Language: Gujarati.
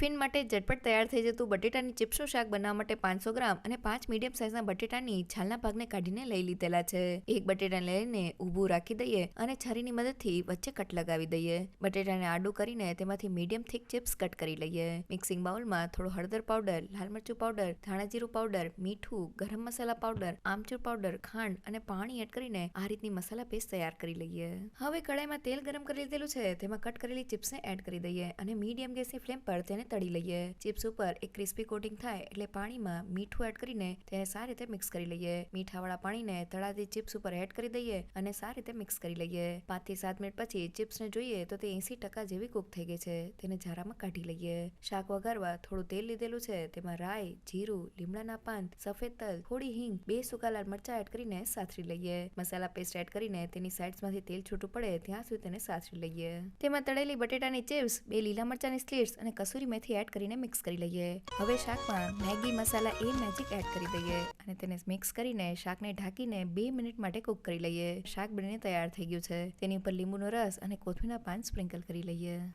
ટિફિન માટે ઝટપટ તૈયાર થઈ જતું બટેટાની ચિપ્સનું શાક બનાવવા માટે પાંચસો ગ્રામ અને પાંચ મીડિયમ સાઇઝના બટેટાની છાલના ભાગને કાઢીને લઈ લીધેલા છે. એક બટેટા લઈને ઊભું રાખી દઈએ અને છરીની મદદથી વચ્ચે કટ લગાવી દઈએ. બટેટાને આડું કરીને તેમાંથી મીડિયમ થીક ચિપ્સ કટ કરી લઈએ. મિક્સિંગ બાઉલમાં થોડો હળદર પાવડર, લાલ મરચું પાવડર, ધાણા પાવડર, મીઠું, ગરમ મસાલા પાવડર, આમચૂર પાવડર, ખાંડ અને પાણી એડ કરીને આ રીતની મસાલા પેસ્ટ તૈયાર કરી લઈએ. હવે કડાઈમાં તેલ ગરમ કરી લીધેલું છે. તેમાં કટ કરેલી ચિપ્સને એડ કરી દઈએ અને મીડિયમ ગેસની ફ્લેમ પર તેને તળી લઈએ. ચિપ્સ ઉપર એક ક્રિસ્પી કોટિંગ થાય એટલે પાણીમાં મીઠું એડ કરીને તેને સારી રીતે મિક્સ કરી લઈએ. મીઠાવાળા પાણીને તળાતી ચિપ્સ ઉપર એડ કરી દઈએ અને સારી રીતે મિક્સ કરી લઈએ. પાંચથી સાત મિનિટ પછી ચિપ્સને જોઈએ તો તે એસી ટકા જેવી કુક થઈ ગઈ છે. તેને ઝારામાં કાઢી લઈએ. શાક વઘારવા થોડું તેલ લીધેલું છે. તેમાં રાઈ, જીરું, લીમડાના પાન, સફેદ તલ, થોડી હિંગ, બે સૂકા લાલ મરચા એડ કરીને સાથરી લઈએ. મસાલા પેસ્ટ એડ કરીને તેની સાઇડ્સમાંથી તેલ છૂટું પડે ત્યાં સુધી તેને સાથરી લઈએ. તેમાં તળેલી બટેટાની ચિપ્સ, બે લીલા મરચાની સ્લીટ્સ અને કસૂરી મેથી એડ કરીને મિક્સ કરી લઈએ. હવે શાકમાં મેગી મસાલા એ મેજિક એડ કરી દઈએ અને તેને મિક્સ કરીને શાકને ઢાંકીને બે મિનિટ માટે કુક કરી લઈએ. શાક બનીને તૈયાર થઈ ગયું છે. તેની ઉપર લીંબુનો રસ અને કોથમીના પાન સ્પ્રિંકલ કરી લઈએ.